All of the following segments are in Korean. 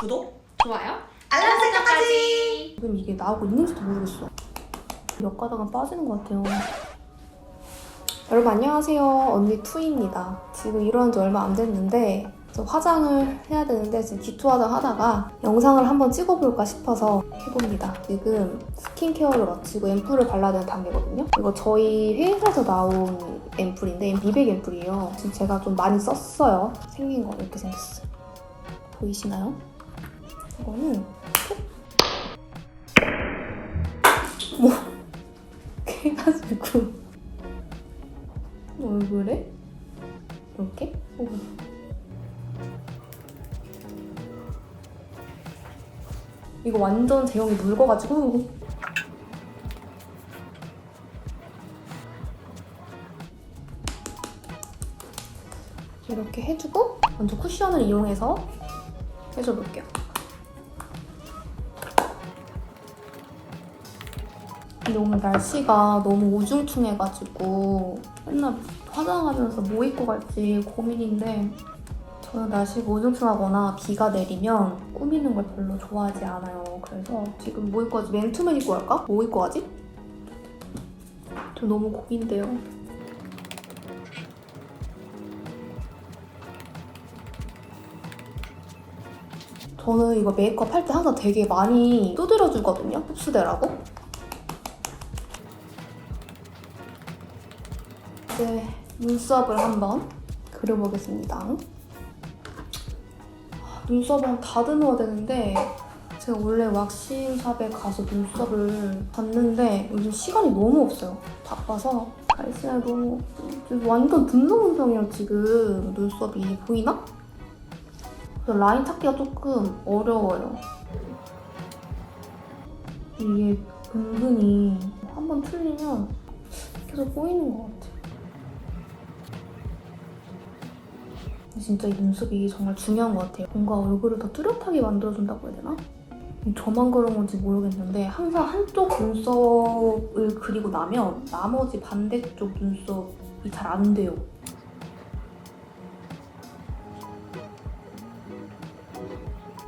구독, 좋아요? 알람 설정까지. 지금 이게 나오고 있는지도 모르겠어. 몇 가닥은 빠지는 것 같아요. 여러분 안녕하세요. 언니 투입니다. 지금 일어난 지 얼마 안 됐는데 저 화장을 해야 되는데 지금 기초 화장 하다가 영상을 한번 찍어볼까 싶어서 해봅니다. 지금 스킨케어를 마치고 앰플을 발라야 되는 단계거든요. 이거 저희 회사에서 나온 앰플인데 미백 앰플이에요. 지금 제가 좀 많이 썼어요. 생긴 거 이렇게 생겼어요. 보이시나요? 이거는 뭐? 해가지고. 얼굴에 이렇게? 어. 이거 완전 제형이 묽어가지고. 이렇게 해주고 먼저 쿠션을 이용해서 해줘볼게요. 오늘 날씨가 너무 우중충해가지고 맨날 화장하면서 뭐 입고 갈지 고민인데 저는 날씨가 우중충하거나 비가 내리면 꾸미는 걸 별로 좋아하지 않아요. 그래서 지금 뭐 입고 가지? 맨투맨 입고 갈까? 뭐 입고 가지? 좀 너무 고민돼요. 저는 이거 메이크업 할 때 항상 되게 많이 두드려주거든요. 흡수되라고. 이제 눈썹을 한번 그려보겠습니다. 아, 눈썹을 다듬어야 되는데 제가 원래 왁싱샵에 가서 눈썹을 봤는데 요즘 시간이 너무 없어요. 바빠서 날씨가 너무 완전 듬성듬성해요 지금 눈썹이 보이나? 그래서 라인 찾기가 조금 어려워요. 이게 은근히 한 번 틀리면 계속 보이는 것 같아요. 진짜 이 눈썹이 정말 중요한 것 같아요. 뭔가 얼굴을 더 뚜렷하게 만들어준다고 해야 되나? 저만 그런 건지 모르겠는데 항상 한쪽 눈썹을 그리고 나면 나머지 반대쪽 눈썹이 잘 안 돼요.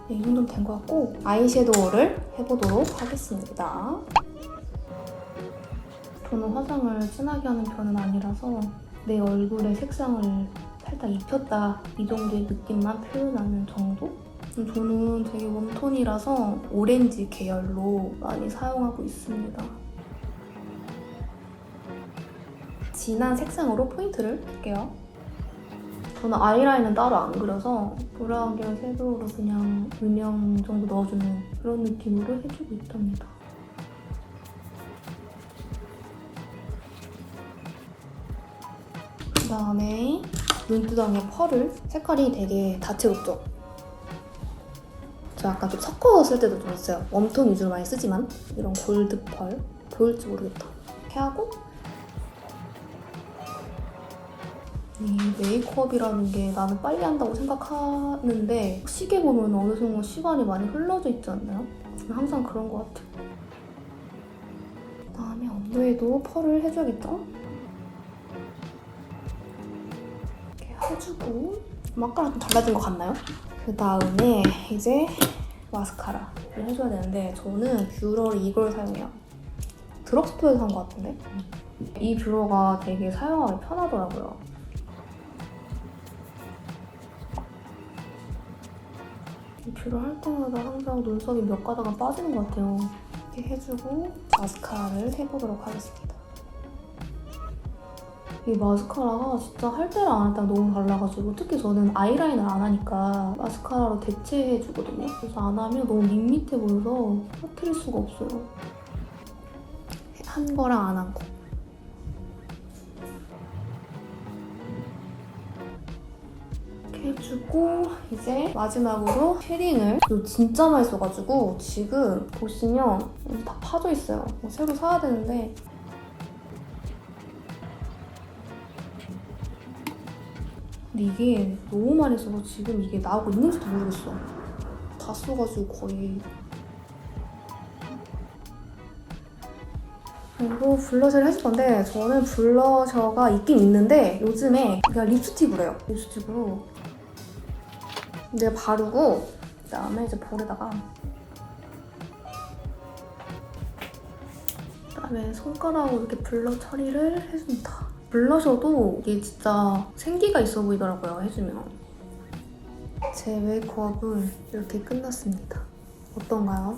네, 이 정도면 된 것 같고 아이섀도우를 해보도록 하겠습니다. 저는 화장을 진하게 하는 편은 아니라서 내 얼굴의 색상을 살짝 입혔다 이 정도의 느낌만 표현하는 정도? 저는 되게 웜톤이라서 오렌지 계열로 많이 사용하고 있습니다. 진한 색상으로 포인트를 줄게요. 저는 아이라인은 따로 안 그려서 브라운 계열 섀도우로 그냥 음영 정도 넣어주는 그런 느낌으로 해주고 있답니다. 그 다음에 눈두덩이에 펄을 색깔이 되게 다채롭죠? 저 약간 좀 섞어서 쓸 때도 좀 있어요. 웜톤 위주로 많이 쓰지만 이런 골드 펄 보일지 모르겠다. 이렇게 하고 이 메이크업이라는 게 나는 빨리 한다고 생각하는데 시계 보면 어느 순간 시간이 많이 흘러져 있지 않나요? 항상 그런 것 같아요. 그다음에 언더에도 펄을 해줘야겠죠? 해주고 마카랑 좀 달라진 것 같나요? 그 다음에 이제 마스카라를 해줘야 되는데 저는 뷰러를 이걸 사용해요. 드럭스토어에서 산 것 같은데? 이 뷰러가 되게 사용하기 편하더라고요. 이 뷰러 할 때마다 항상 눈썹이 몇 가닥은 빠지는 것 같아요. 이렇게 해주고 마스카라를 해보도록 하겠습니다. 이 마스카라가 진짜 할 때랑 안 할 때랑 너무 달라가지고 특히 저는 아이라인을 안 하니까 마스카라로 대체해주거든요. 그래서 안 하면 너무 밋밋해 보여서 터트릴 수가 없어요. 한 거랑 안 한 거. 해주고 이제 마지막으로 쉐딩을 이거 진짜 많이 써가지고 지금 보시면 다 파져 있어요. 뭐 새로 사야 되는데 근데 이게 너무 많이 써서 지금 이게 나오고 있는지도 모르겠어. 다 써가지고 거의. 그리고 블러셔를 해줄 건데 저는 블러셔가 있긴 있는데 요즘에 그냥 립스틱으로 해요. 립스틱으로. 내가 바르고 그다음에 이제 볼에다가 그다음에 손가락으로 이렇게 블러 처리를 해준다. 블러셔도 이게 진짜 생기가 있어 보이더라고요. 해주면. 제 메이크업은 이렇게 끝났습니다. 어떤가요?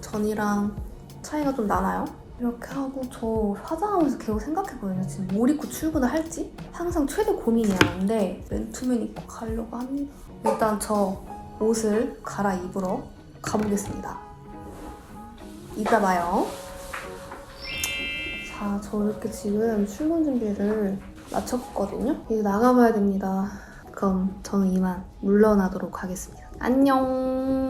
전이랑 차이가 좀 나나요? 이렇게 하고 저 화장하면서 계속 생각했거든요. 지금 뭘 입고 출근을 할지? 항상 최대 고민이야. 근데 맨투맨 입고 가려고 합니다. 일단 저 옷을 갈아입으러 가보겠습니다. 이따 봐요. 자, 저 이렇게 지금 출근 준비를 마쳤거든요. 이제 나가봐야 됩니다. 그럼 저는 이만 물러나도록 하겠습니다. 안녕!